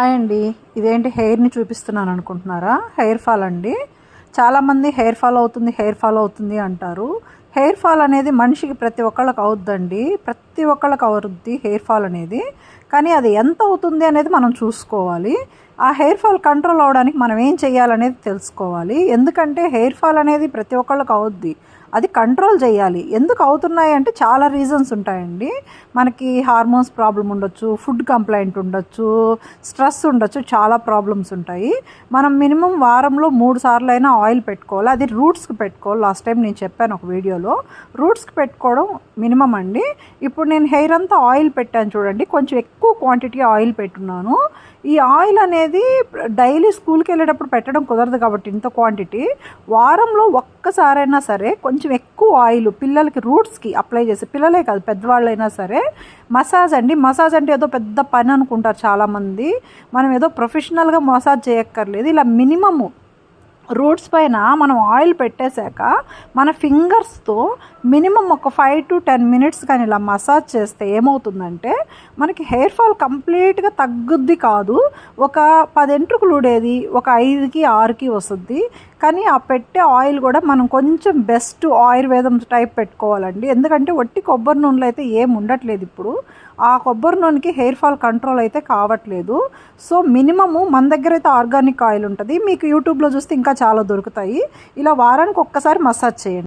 Hi అండి. ఇదేంటి హెయిర్ని చూపిస్తున్నాను అనుకుంటున్నారా? హెయిర్ ఫాల్ అండి. చాలామంది హెయిర్ ఫాల్ అవుతుంది హెయిర్ ఫాల్ అవుతుంది అంటారు. హెయిర్ ఫాల్ అనేది మనిషికి ప్రతి ఒక్కళ్ళకి అవుద్దండి. ప్రతి ఒక్కళ్ళకి అవుద్ది హెయిర్ ఫాల్ అనేది. కానీ అది ఎంత అవుతుంది అనేది మనం చూసుకోవాలి. ఆ హెయిర్ ఫాల్ కంట్రోల్ అవ్వడానికి మనం ఏం చేయాలనేది తెలుసుకోవాలి. ఎందుకంటే హెయిర్ ఫాల్ అనేది ప్రతి ఒక్కళ్ళకి అవుద్ది. అది కంట్రోల్ చేయాలి. ఎందుకు అవుతున్నాయి అంటే చాలా రీజన్స్ ఉంటాయండి. మనకి హార్మోన్స్ ప్రాబ్లం ఉండొచ్చు ఫుడ్ కంప్లైంట్ ఉండొచ్చు స్ట్రెస్ ఉండొచ్చు చాలా ప్రాబ్లమ్స్ ఉంటాయి. మనం మినిమం వారంలో మూడు సార్లు అయినా ఆయిల్ పెట్టుకోవాలి. అది రూట్స్కి పెట్టుకోవాలి. లాస్ట్ టైం నేను చెప్పాను ఒక వీడియోలో. రూట్స్కి పెట్టుకోవడం మినిమం అండి. ఇప్పుడు నేను హెయిర్ అంతా ఆయిల్ పెట్టాను చూడండి. కొంచెం ఎక్కువ క్వాంటిటీ ఆయిల్ పెట్టున్నాను. ఈ ఆయిల్ అనేది డైలీ స్కూల్కి వెళ్ళేటప్పుడు పెట్టడం కుదరదు కాబట్టి ఇంత క్వాంటిటీ. వారంలో ఒక్కసారైనా సరే కొంచెం ఎక్కువ ఆయిల్ పిల్లలకి రూట్స్కి అప్లై చేసి పిల్లలే కాదు పెద్దవాళ్ళైనా సరే మసాజ్ అండి. మసాజ్ అంటే ఏదో పెద్ద పని అనుకుంటారు చాలామంది. మనం ఏదో ప్రొఫెషనల్గా మసాజ్ చేయక్కర్లేదు. ఇలా మినిమము రూట్స్ పైన మనం ఆయిల్ పెట్టేశాక మన ఫింగర్స్తో మినిమం ఒక ఫైవ్ టు టెన్ మినిట్స్ కానీ ఇలా మసాజ్ చేస్తే ఏమవుతుందంటే మనకి హెయిర్ ఫాల్ కంప్లీట్గా తగ్గుద్ది కాదు. ఒక పది ఎంట్రుకులు ఊడేది ఒక ఐదుకి ఆరుకి వస్తుంది. కానీ ఆ పెట్టే ఆయిల్ కూడా మనం కొంచెం బెస్ట్ ఆయుర్వేదం టైప్ పెట్టుకోవాలండి. ఎందుకంటే వట్టి కొబ్బరి నూనెలో అయితే ఏం ఉండట్లేదు ఇప్పుడు. ఆ కొబ్బరి నూనెకి హెయిర్ ఫాల్ కంట్రోల్ అయితే కావట్లేదు. సో మినిమము మన దగ్గర అయితే ఆర్గానిక్ ఆయిల్ ఉంటుంది. మీకు యూట్యూబ్లో చూస్తే ఇంకా చాలా దొరుకుతాయి. ఇలా వారానికి ఒక్కసారి మసాజ్ చేయండి.